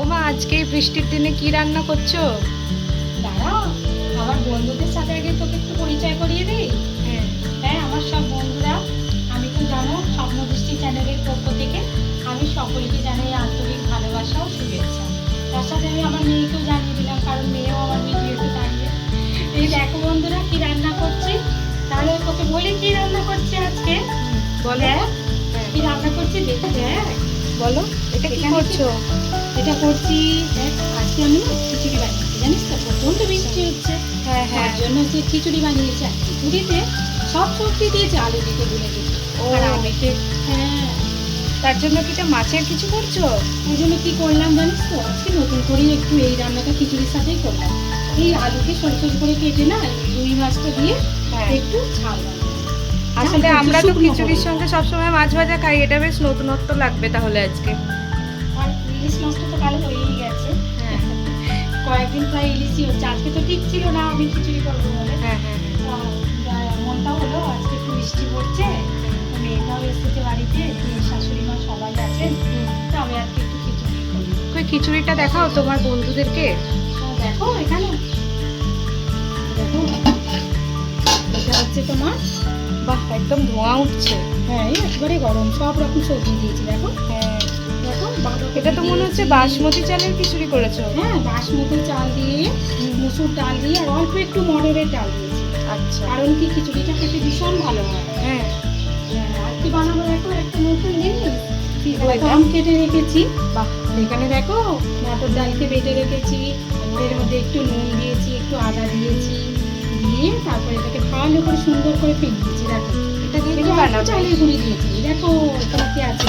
ওমা আজকে বৃষ্টির দিনে কি রান্না করছ? দাঁড়াও আমার বন্ধুদের সাথে আগে তোকে একটু পরিচয় করিয়ে দিই? হ্যাঁ। হ্যাঁ আমার সব বন্ধুরা আমি তো জানো স্বপ্ন স্বপ্নদৃষ্টি চ্যানেলের পক্ষ থেকে আমি সকলকে জানাই আন্তরিক ভালোবাসা ও শুভেচ্ছা। তার সাথে আমি আমার মেয়েকেও জানিয়ে দিলাম কারণ মেয়েও আমার ভিডিওতে থাকবে। এই দেখো বন্ধুরা কি রান্না করছি? তাহলে তোকে বলি কি রান্না করছি আজকে? বলে। কি রান্না করছি দেখে দেখ। বলো এটা কি করছ? এটা করছি দেখ আজকে আমি না খিচুড়ি বানিয়েছি জানিস তো? প্রচণ্ড বৃষ্টি হচ্ছে। হ্যাঁ তার জন্য হচ্ছে খিচুড়ি বানিয়েছি আর খিচুড়িতে সব সবজি দিয়েছি আলু দিতে ভুলে গেছি। ও। আর আমিতে হ্যাঁ। তার জন্য কি এটা মাছের কিছু করছ? ওই জন্য কি করলাম জানিস তো? আজকে নতুন করেই একটু এই রান্নাটা খিচুড়ির সাথেই করলাম। এই আলুকে ছোট করে কেটে না রুই মাছটা দিয়ে হ্যাঁ। একটু ঝাল আসলে আমরা তো খিচুড়ির সঙ্গে সবসময় মাছ ভাজা খাই এটা বেশ নতুনত্ব লাগবে তাহলে আজকে। আমি খিচুড়ি করব বলে। হ্যাঁ হ্যাঁ আহ, মনটা হলো আজকে একটু বৃষ্টি পড়ছে মেয়েটাও এসেছে বাড়িতে শাশুড়ি মা সবাই আছেন। তো আমি আজকে একটু খিচুড়ি করি। কই খিচুড়িটা দেখাও তোমার বন্ধুদেরকে। দেখো এখানে। দেখো। এটা হচ্ছে তোমার বাহ একদম ধোঁয়া উঠছে। হ্যাঁ এই একবারে গরম সব রকম সবজি দিয়েছি দেখো। হ্যাঁ। এটা তো মনে হচ্ছে বাসমতি চালের খিচুড়ি করেছ। হ্যাঁ বাসমতি চাল দিয়ে মুসুর ডাল দিয়ে আর অল্প একটু মটরের ডাল দিয়েছি। আচ্ছা। কারণ কি খিচুড়িটা খেতে ভীষণ ভালো হয়। হ্যাঁ। হ্যাঁ, আর কি বানাবো দেখো একটা নতুন জিনিস। কেটে রেখেছি। বাহ। এখানে দেখো মটর ডালকে বেটে রেখেছি। এর মধ্যে একটু নুন দিয়েছি একটু আদা দিয়েছি দিয়ে তারপরে এটাকে ভালো করে সুন্দর করে ফেলিয়েছি দেখো এটা দিয়ে চালের গুঁড়ি দিয়েছি। দেখো এখানে কি আছে?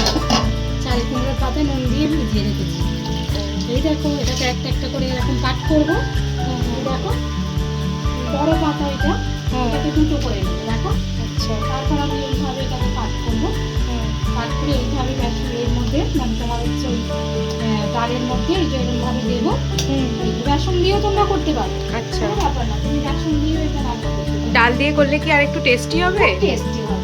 কুমড়োর পাতা নুন দিয়ে ভিজিয়ে রেখেছি। এই দেখো এটাকে একটা একটা করে এরকম কাট করব। দেখো বড় পাতা এটা। এটাকে দুটো করে নেব দেখো। আচ্ছা। তারপর আমি এইভাবে এটাকে কাট করব। কাট করে এইভাবে এর মধ্যে মানে তোমার হচ্ছে ওই ডালের মধ্যে এই যে এরকমভাবে দেবো। বেসন দিয়েও তোমরা করতে পারো। আচ্ছা। ব্যাপার না তুমি বেসন দিয়েও এটা রান্না করতে ডাল দিয়ে করলে কি আর একটু টেস্টি হবে টেস্টি হবে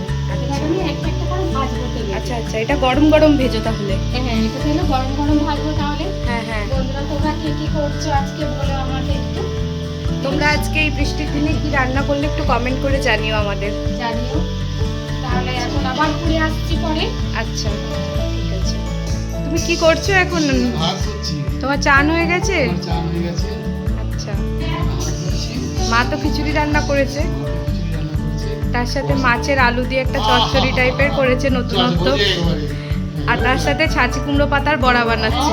আচ্ছা আচ্ছা এটা গরম গরম ভেজো তাহলে। হ্যাঁ এটা তাহলে গরম গরম ভাজবো তাহলে। হ্যাঁ হ্যাঁ। বন্ধুরা তোমরা কে কি করছ আজকে বলো আমাকে একটু। তোমরা আজকে এই বৃষ্টির দিনে কি রান্না করলে একটু কমেন্ট করে জানিও আমাদের। জানিও। তাহলে এখন আবার ঘুরে আসছি পরে। আচ্ছা ঠিক আছে। তুমি কি করছ এখন? তোমার চান হয়ে গেছে? আমার হয়ে গেছে। আচ্ছা। মা তো খিচুড়ি রান্না করেছে। তার সাথে মাছের আলু দিয়ে একটা চচ্চড়ি টাইপের করেছে নতুনত্ব। আর তার সাথে ছাঁচি কুমড়ো পাতার বড়া বানাচ্ছে।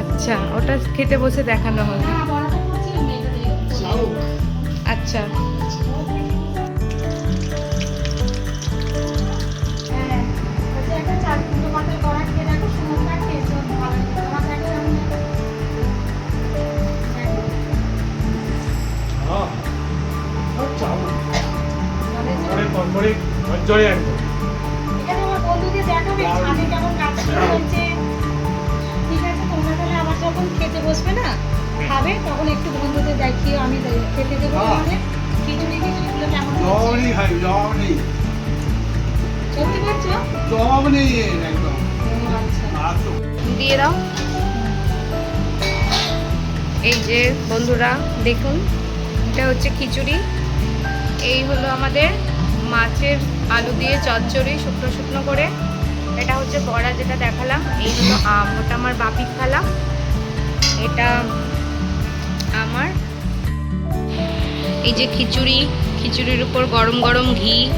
আচ্ছা ওটা খেতে বসে দেখানো হবে আচ্ছা। খেতে বসবে না খাবে তখন একটু বন্ধুদের দেখিও আমি খেতে দেবো। খিচুড়ি খিচুড়িগুলো কেমন সত্যি একদম। দিয়ে দাও। এই যে বন্ধুরা দেখুন এটা হচ্ছে খিচুড়ি। এই হলো আমাদের মাছের আলু দিয়ে চচ্চড়ি শুকনো শুকনো করে। এটা হচ্ছে বড়া যেটা দেখালাম। এই হলো আম ওটা আমার বাপির থালা। এটা আমার। এই যে খিচুড়ি খিচুড়ির উপর গরম গরম ঘি।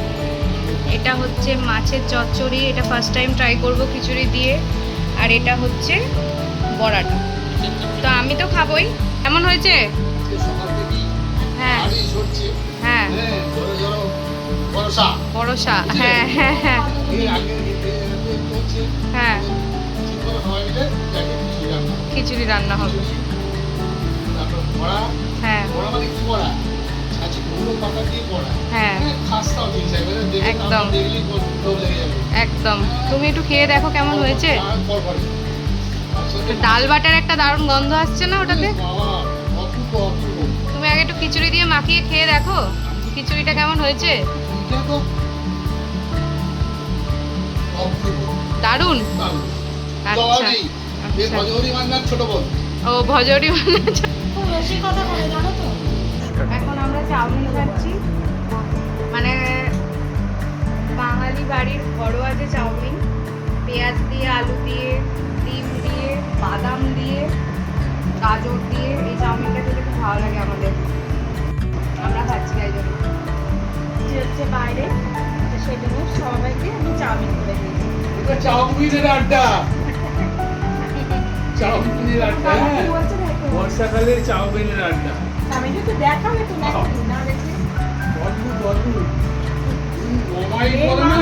এটা হচ্ছে মাছের চচ্চড়ি। এটা ফার্স্ট টাইম ট্রাই করব খিচুড়ি দিয়ে। আর এটা হচ্ছে বড়াটা। তো আমি তো খাবই। কেমন হয়েছে? থেকেই হ্যাঁ। হ্যাঁ। ধরো বড়সা হ্যাঁ হ্যাঁ হ্যাঁ। হ্যাঁ। খিচুড়ি রান্না হবে। হ্যাঁ। মানে বড়া? হ্যাঁ। একবারে দেখে একদম। একদম। তুমি একটু খেয়ে দেখো কেমন হয়েছে। ডাল বাটার একটা দারুণ গন্ধ আসছে না ওটাতে। তুমি আগে একটু খিচুড়ি দিয়ে মাখিয়ে খেয়ে দেখো। খিচুড়িটা কেমন হয়েছে? দারুণ। আচ্ছা। এই আচ্ছা ছোট বোন। ও ভজরি খুব বেশি কথা বলে জানো তো? এখন আমরা চাউমিন খাচ্ছি। মানে বাঙালি বাড়ির ঘরোয়া যে চাউমিন পেঁয়াজ দিয়ে আলু দিয়ে ডিম দিয়ে বাদাম দিয়ে গাজর দিয়ে এই চাউমিনটা খেতে খুব ভালো লাগে আমাদের। আমরা খাচ্ছি তাই জন্য যে হচ্ছে বাইরে তো সেই জন্য সবাইকে আমি চাউমিন করে দিয়েছি। এটা চাউমিনের আড্ডা। চাউমিনের আড্ডা হ্যাঁ। বর্ষাকালে চাউমিনের আড্ডা। চাউমিনটা তো দেখাবে তো না দেখে অদ্ভুত অদ্ভুত এই করা না।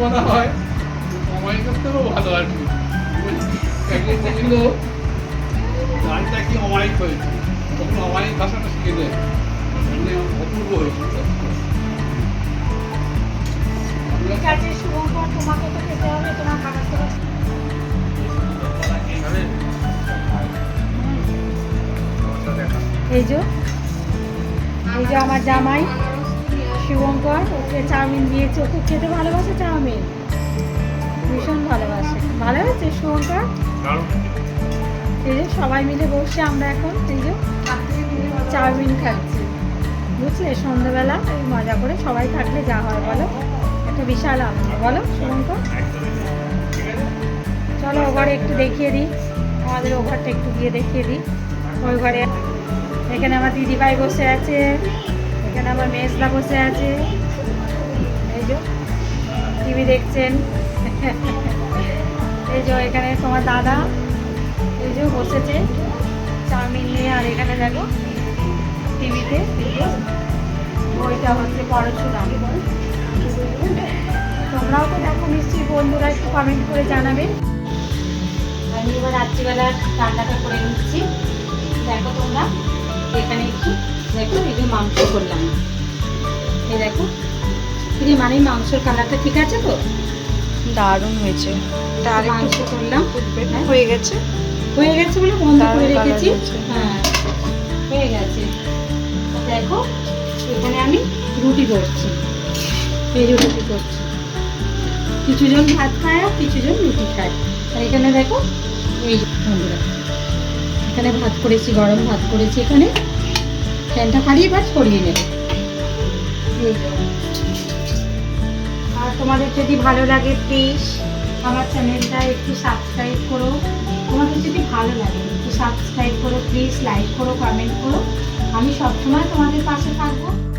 করা হয়। অমাই করতেও ভালো আর কি। একদিন বলছিল গানটা কি অমায়িক হয়েছে? তখন অমায়িক ভাষাটা শিখে দেয় এই যে এই যে আমার জামাই শুভঙ্কর ওকে চাউমিন দিয়েছে। ও খুব খেতে ভালোবাসে চাউমিন? ভীষণ ভালোবাসে। ভালো হয়েছে শুভঙ্কর এই যে সবাই মিলে বসে আমরা এখন, এই যে চাউমিন খাচ্ছি। বুঝলে? সন্ধ্যেবেলা মজা করে সবাই থাকলে যা হয় বলো। একটা বিশাল আনন্দ, বলো শুভঙ্কর চলো ও ঘরে একটু দেখিয়ে দিই। আমাদের ও ঘরটা একটু গিয়ে দেখিয়ে দিই। ওই ঘরে এখানে আমার দিদিভাই বসে আছে, এখানে আমার মেজদা বসে আছে। এই যে, টিভি দেখছেন। এই যে এখানে তোমার দাদা, এই যে বসেছে। চাউমিন নিয়ে আর এখানে দেখো। টিভিতে ওইটা হচ্ছে পড়াশোনা। তোমরাও তো দেখো নিশ্চয়ই বন্ধুরা একটু কমেন্ট করে জানাবে। আমি এবার রাত্রিবেলা রান্নাটা করে নিচ্ছি। দেখো তোমরা এখানে একটু দেখো এই যে মাংস করলাম। এই দেখো এই মানে মাংসের কালারটা ঠিক আছে তো? দারুণ হয়েছে। তার মাংস করলাম। হ্যাঁ, হয়ে গেছে? হয়ে গেছে বলে বন্ধ দারুণ করে রেখেছি। হ্যাঁ হয়ে গেছে। দেখো, এখানে আমি রুটি করছি। এই যে রুটি করছি। কিছুজন ভাত খায় আর কিছুজন রুটি খায়। আর এখানে দেখো, এই বন্ধুরা, এখানে ভাত করেছি, গরম ভাত করেছি। এখানে ফ্যানটা খালিয়ে ভাত সরিয়ে নেব। আর তোমাদের যদি ভালো লাগে প্লিজ আমার চ্যানেলটা একটু সাবস্ক্রাইব করো। তোমাদের যদি ভালো লাগে, একটু সাবস্ক্রাইব করো প্লিজ লাইক করো কমেন্ট করো। আমি সবসময় তোমাদের পাশে থাকব।